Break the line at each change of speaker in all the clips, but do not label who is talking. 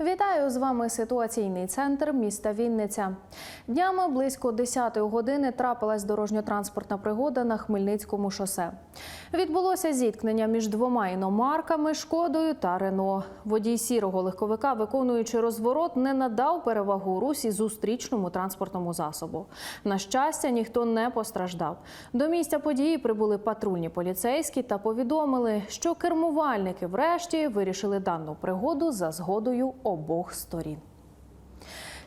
Вітаю з вами ситуаційний центр міста Вінниця. Днями близько 10-ї години трапилась дорожньо-транспортна пригода на Хмельницькому шосе. Відбулося зіткнення між двома іномарками Шкодою та Рено. Водій сірого легковика, виконуючи розворот, не надав перевагу русі зустрічному транспортному засобу. На щастя, ніхто не постраждав. До місця події прибули патрульні поліцейські та повідомили, що кермувальники врешті вирішили дану пригоду за згодою обох сторін.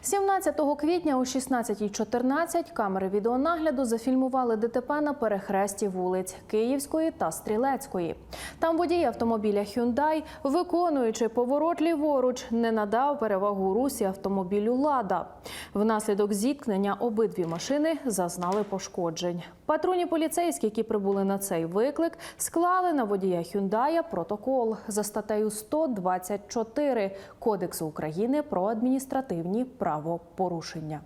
17 квітня о 16.14 камери відеонагляду зафільмували ДТП на перехресті вулиць Київської та Стрілецької. Там водій автомобіля Hyundai, виконуючи поворот ліворуч, не надав перевагу русі автомобілю Лада. Внаслідок зіткнення обидві машини зазнали пошкоджень. Патрульні поліцейські, які прибули на цей виклик, склали на водія Hyundai протокол за статтею 124 Кодексу України про адміністративні правопорушення.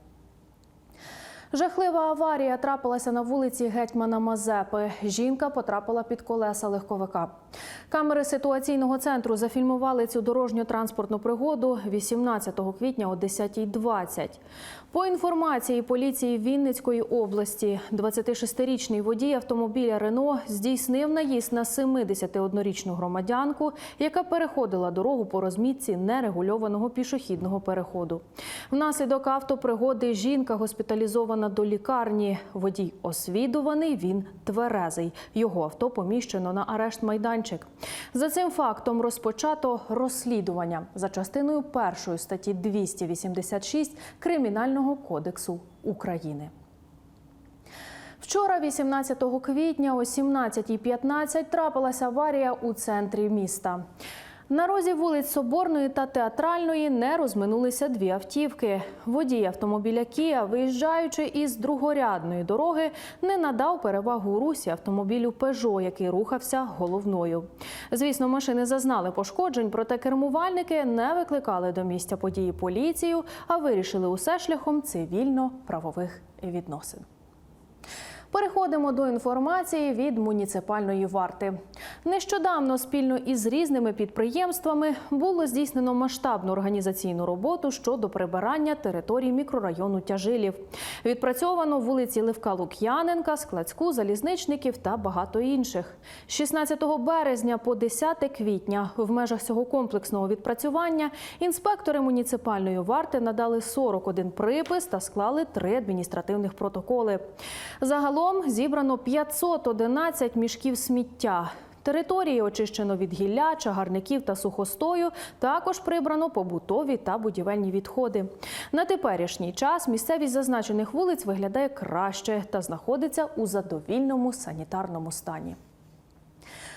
Жахлива аварія трапилася на вулиці Гетьмана Мазепи. Жінка потрапила під колеса легковика. Камери ситуаційного центру зафільмували цю дорожньо-транспортну пригоду 18 квітня о 10.20. По інформації поліції Вінницької області, 26-річний водій автомобіля Рено здійснив наїзд на 71-річну громадянку, яка переходила дорогу по розмітці нерегульованого пішохідного переходу. Внаслідок автопригоди жінка госпіталізована до лікарні. Водій освідуваний, він тверезий. Його авто поміщено на арешт майданчик. За цим фактом розпочато розслідування за частиною першої статті 286 Кримінального кодексу України. Вчора, 18 квітня, о 17.15 трапилася аварія у центрі міста. На розі вулиць Соборної та Театральної не розминулися дві автівки. Водій автомобіля Кія, виїжджаючи із другорядної дороги, не надав перевагу русі автомобілю Пежо, який рухався головною. Звісно, машини зазнали пошкоджень, проте кермувальники не викликали до місця події поліцію, а вирішили усе шляхом цивільно-правових відносин. Переходимо до інформації від муніципальної варти. Нещодавно спільно із різними підприємствами було здійснено масштабну організаційну роботу щодо прибирання території мікрорайону Тяжилів. Відпрацьовано вулиці Левка Лук'яненка, Складську, залізничників та багато інших. 16 березня по 10 квітня в межах цього комплексного відпрацювання інспектори муніципальної варти надали 41 припис та склали три адміністративних протоколи. Загалом зібрано 511 мішків сміття. Території очищено від гілля, чагарників та сухостою. Також прибрано побутові та будівельні відходи. На теперішній час місцевість зазначених вулиць виглядає краще та знаходиться у задовільному санітарному стані.